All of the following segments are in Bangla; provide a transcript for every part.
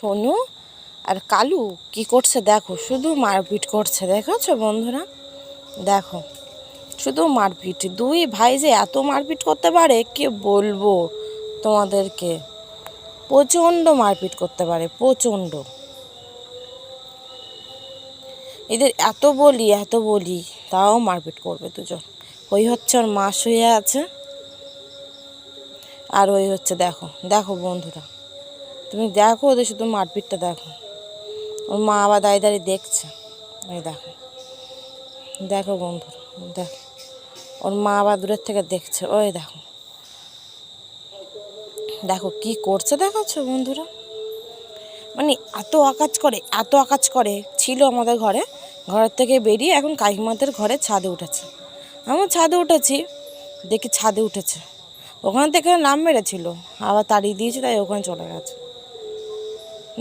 সোনু আর কালু কি করছে দেখো, শুধু মারপিট করছে, দেখেছ বন্ধুরা? দেখো, শুধু মারপিট। দুই ভাই যে এত মারপিট করতে পারে, কে বলব তোমাদেরকে? প্রচণ্ড মারপিট করতে পারে, প্রচণ্ড। এদের এত বলি এত বলি, তাও মারপিট করবে দুজন। ওই হচ্ছে ওর মা শুয়ে আছে। আর ওই হচ্ছে, দেখো দেখো বন্ধুরা। তুমি দেখো ওদের শুধু মারপিটটা দেখো। ওর মা আবার দাঁড়িয়ে দাঁড়িয়ে দেখছে। ওই দেখো। দেখো বন্ধুরা দেখো। ওর মা আবার দূরের থেকে দেখছে। ওই দেখো। দেখো কি করছে দেখাচ্ছ বন্ধুরা? মানে এত আকাজ করে, এত আকাজ করে। ছিল আমাদের ঘরে। ঘরের থেকে বেরিয়ে এখন কাকিমাদের ঘরে ছাদে উঠেছে। আমি ছাদে উঠেছি। দেখি ছাদে উঠেছে। ওখান থেকে নাম মেরেছিল। আবার তাড়িয়ে দিয়েছে, তাই ওখানে চলে গেছে।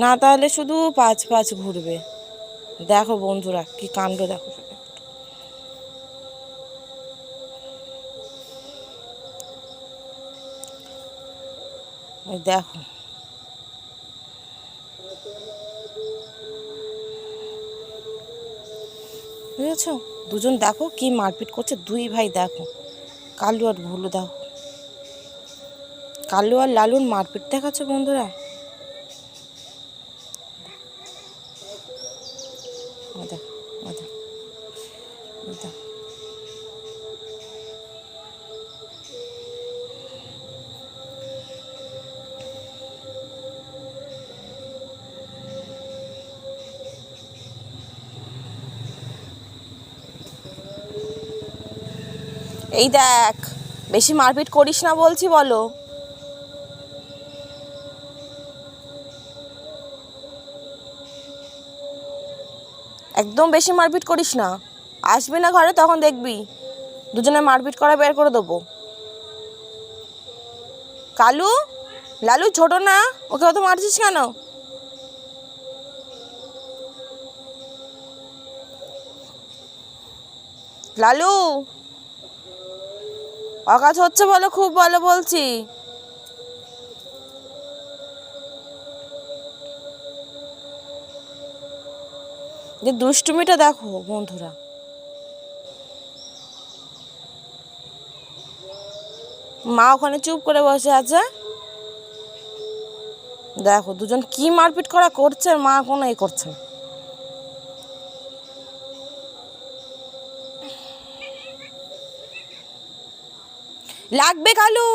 না তাহলে শুধু পাঁচ পাঁচ ঘুরবে। দেখো বন্ধুরা, কি কাণ্ড দেখো দেখো। বুঝেছ? দুজন দেখো কি মারপিট করছে, দুই ভাই দেখো। কালু আর ভুলু দেখো। কালু আর লালুর মারপিট দেখাচ্ছে বন্ধুরা। দেখো, ওই দেখো। এই দেখ বেশি মারপিট করিস না বলছি বলো একদম বেশি মারপিট করিস না। আসবি না ঘরে তখন দেখবি। দুজনে মারপিট করা বের করে দেবো। কালু? লালু ছোট না? ওকে অত মারছিস কেন? লালু? অকাজ হচ্ছে বলো খুব বলে বলছি। যে দুষ্টুমিটা দেখো বন্ধুরা। মা ওখানে চুপ করে বসে আছে। দেখো, দুজন কি মারপিট করা করছে মা কোনো এ করছে না। লাগবে কালু